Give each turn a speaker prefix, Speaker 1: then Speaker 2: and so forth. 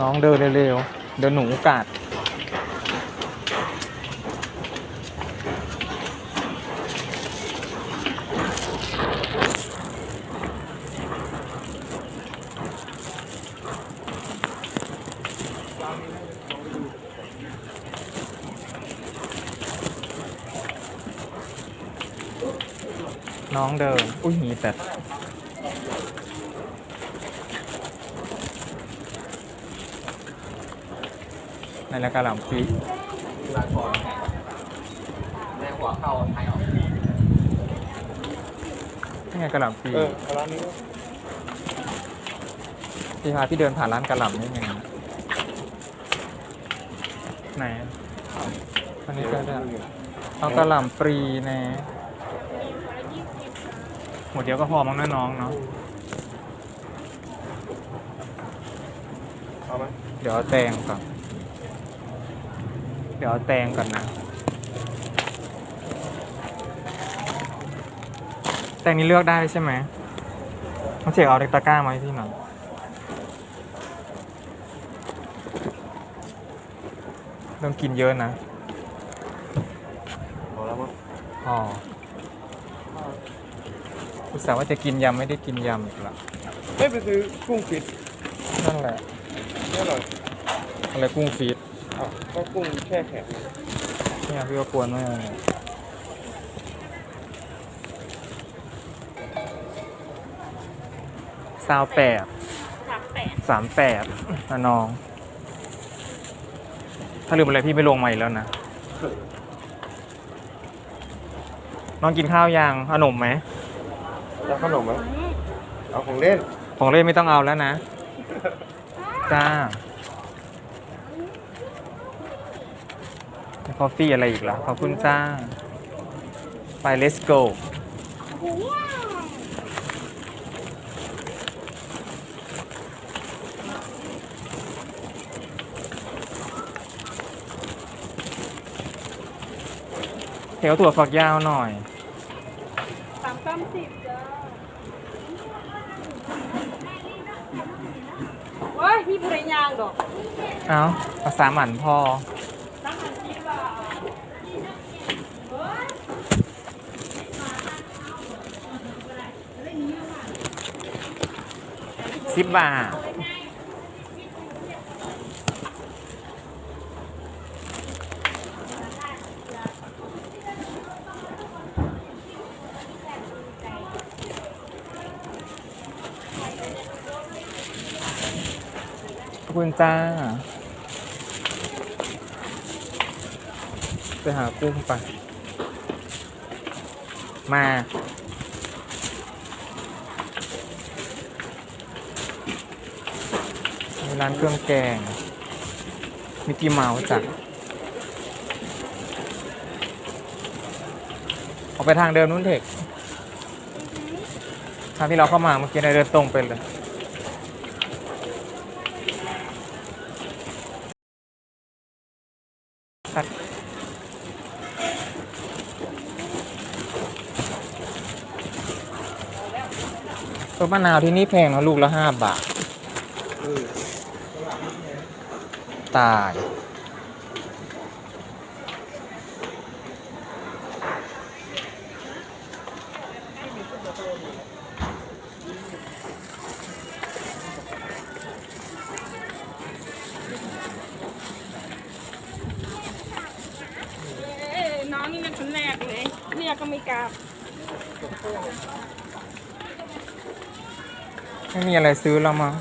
Speaker 1: น้องเดินเร็วๆ เดี๋ยวหนูกัดน้องเดิน อุ้ยมีแต่ ในรายการหลังปี
Speaker 2: ลาก่อนแม่หัวเข้าไทยออก
Speaker 1: นี่ไงกระหล่ำปี
Speaker 3: เออร้านนี้
Speaker 1: พี่พาพี่เดินผ่านร้านกระหล่ำนี่ไงไหนอันนี้ก็ได้เอากระหล่ำปรีนะหมดเดียวก็พอมั้งนะน้องเนาะ
Speaker 3: เอาไหม
Speaker 1: เดี๋ยวเอาแตงก่อน เดี๋ยวเอาแตงก่อนนะ แตงนี้เลือกได้ใช่ไหมต้องเช็คเอาเล็กตะกร้ามาให้พี่หน่อยต้องกินเยอะนะ
Speaker 3: พอแล้วมั้ง
Speaker 1: อ๋ออุตส่าห์ว่าจะกินยำไม่ได้กินยำอีกละ
Speaker 3: เอ้ยไปซื้อกุ้งฟิต
Speaker 1: นั่นแหละ
Speaker 3: นี่อร่อย
Speaker 1: อะไรกุ้งฟีด
Speaker 3: อ้าวก็กุ้งแช่แข็ง
Speaker 1: เนี่ยพี่ก็กวนมากเลยซาวแปด
Speaker 4: สามแปด
Speaker 1: สามแปดนะน้อง ถ้าลืมอะไรพี่ไม่ลงมาอีกแล้วนะ น้องกินข้าวยังขนมไหม
Speaker 3: แล้วขนมไหมเอาของเล่น
Speaker 1: ของเล่นไม่ต้องเอาแล้วนะ จ้า คอฟฟี่อะไรอีกล่ะขอบคุณจ้า ไป let's go เดี๋ยวถั่วฝักยาวหน่อย
Speaker 4: สามสามสิบจ้าเว้ยพี่ภรรยางดอก
Speaker 1: เอาภาษาหมันพอ
Speaker 4: ตั้งหันสิบบาท
Speaker 1: สิบบาทขอบคุณจ้า ไปหากุ้งไป มา ร้านเครื่องแกง มิกกี้เมาส์จ้ะออกไปทางเดิมนู้นเถอะทางที่เราเข้ามาเมื่อกี้เราเดินตรงไปเลยรับต้นมะนาวที่นี่แพงนะลูกละห้าบาท ตาย
Speaker 4: เอ้ยน้องนี่เป็นคนแรกเลย เรียกก็ไม่กล้า
Speaker 1: ไม่มีอะไรซื้อแล้วมั้ง